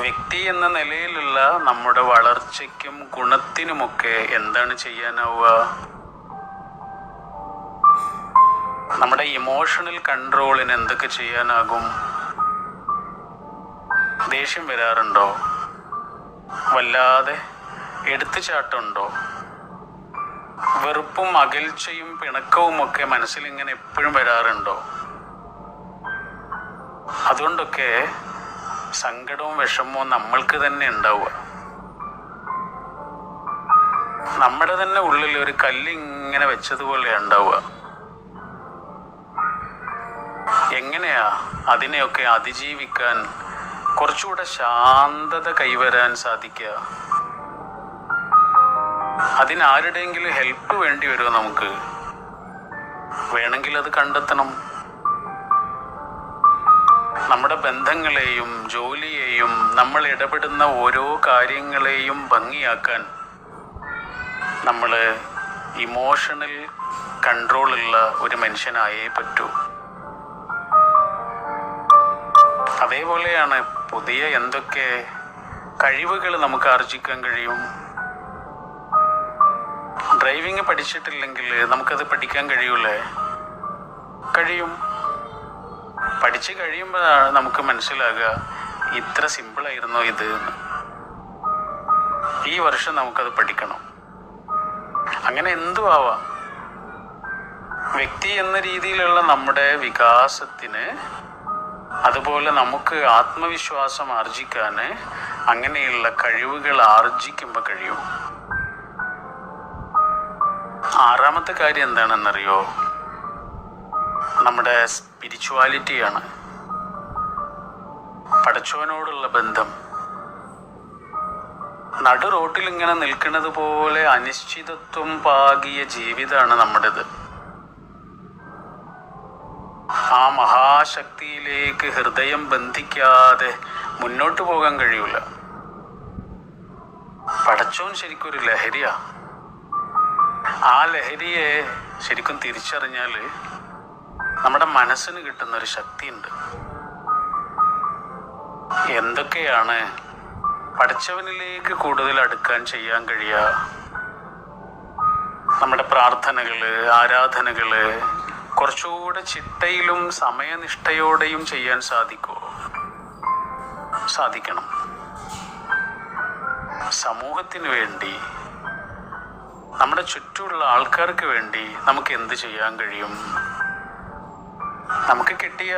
വ്യക്തി എന്ന നിലയിലുള്ള നമ്മുടെ വളർച്ചയ്ക്കും ഗുണത്തിനുമൊക്കെ എന്താണ് ചെയ്യാനാവുക? നമ്മുടെ ഇമോഷണൽ കൺട്രോളിന് എന്തൊക്കെ ചെയ്യാനാകും? ദേഷ്യം വരാറുണ്ടോ? വല്ലാതെ എടുത്തുചാട്ടമുണ്ടോ വെറുപ്പും അകൽച്ചയും പിണക്കവും ഒക്കെ മനസ്സിൽ ഇങ്ങനെ എപ്പോഴും വരാറുണ്ടോ? അതുകൊണ്ടൊക്കെ സങ്കടവും വിഷമവും നമ്മൾക്ക് തന്നെ ഉണ്ടാവുക. നമ്മുടെ തന്നെ ഉള്ളിൽ ഒരു കല്ല് ഇങ്ങനെ വെച്ചതുപോലെ ഉണ്ടാവുക. എങ്ങനെയാ അതിനെയൊക്കെ അതിജീവിക്കാൻ കുറച്ചുകൂടെ ശാന്തത കൈവരാൻ സാധിക്കുക? അതിനാരുടെയെങ്കിലും ഹെൽപ്പ് വേണ്ടി വരുമോ നമുക്ക്? വേണമെങ്കിൽ അത് കണ്ടെത്തണം. നമ്മുടെ ബന്ധങ്ങളെയും ജോലിയെയും നമ്മൾ ഇടപെടുന്ന ഓരോ കാര്യങ്ങളെയും ഭംഗിയാക്കാൻ നമ്മൾ ഇമോഷണൽ കൺട്രോളുള്ള ഒരു മനുഷ്യനായേ പറ്റൂ. അതേപോലെയാണ് പുതിയ എന്തൊക്കെ കഴിവുകൾ നമുക്ക് ആർജിക്കാൻ കഴിയും. ഡ്രൈവിംഗ് പഠിച്ചിട്ടില്ലെങ്കിൽ നമുക്കത് പഠിക്കാൻ കഴിയൂലേ? കഴിയും. പഠിച്ചു കഴിയുമ്പോഴാണ് നമുക്ക് മനസ്സിലാകുക ഇത്ര സിമ്പിളായിരുന്നോ ഇത് ഈ വർഷം നമുക്കത് പഠിക്കണം. അങ്ങനെ എന്തു ആവാം? വ്യക്തി എന്ന രീതിയിലുള്ള നമ്മുടെ വികാസത്തിന് അതുപോലെ നമുക്ക് ആത്മവിശ്വാസം ആർജിക്കാൻ അങ്ങനെയുള്ള കഴിവുകൾ ആർജിക്കുമ്പോൾ കഴിയും. ആറാമത്തെ കാര്യം എന്താണെന്നറിയോ? നമ്മുടെ സ്പിരിച്വാലിറ്റിയാണ് പടച്ചവനോടുള്ള ബന്ധം. നടു റോട്ടിൽ ഇങ്ങനെ നിൽക്കുന്നത് പോലെ അനിശ്ചിതത്വം പാകിയ ജീവിതമാണ് നമ്മുടേത്. ആ മഹാശക്തിയിലേക്ക് ഹൃദയം ബന്ധിക്കാതെ മുന്നോട്ട് പോകാൻ കഴിയൂല. പടച്ചോൻ ശരിക്കും ഒരു ലഹരിയാ. ആ ലഹരിയെ ശരിക്കും തിരിച്ചറിഞ്ഞാൽ നമ്മുടെ മനസ്സിന് കിട്ടുന്ന ഒരു ശക്തിയുണ്ട്. എന്തൊക്കെയാണ് പഠിച്ചവനിലേക്ക് കൂടുതൽ അടുക്കാൻ ചെയ്യാൻ കഴിയുക? നമ്മുടെ പ്രാർത്ഥനകൾ ആരാധനകൾ കുറച്ചുകൂടെ ചിട്ടയിലും സമയനിഷ്ഠയോടെയും ചെയ്യാൻ സാധിക്കുമോ സാധിക്കണം. സമൂഹത്തിന് വേണ്ടി നമ്മുടെ ചുറ്റുമുള്ള ആൾക്കാർക്ക് വേണ്ടി നമുക്ക് എന്ത് ചെയ്യാൻ കഴിയും? നമുക്ക് കിട്ടിയ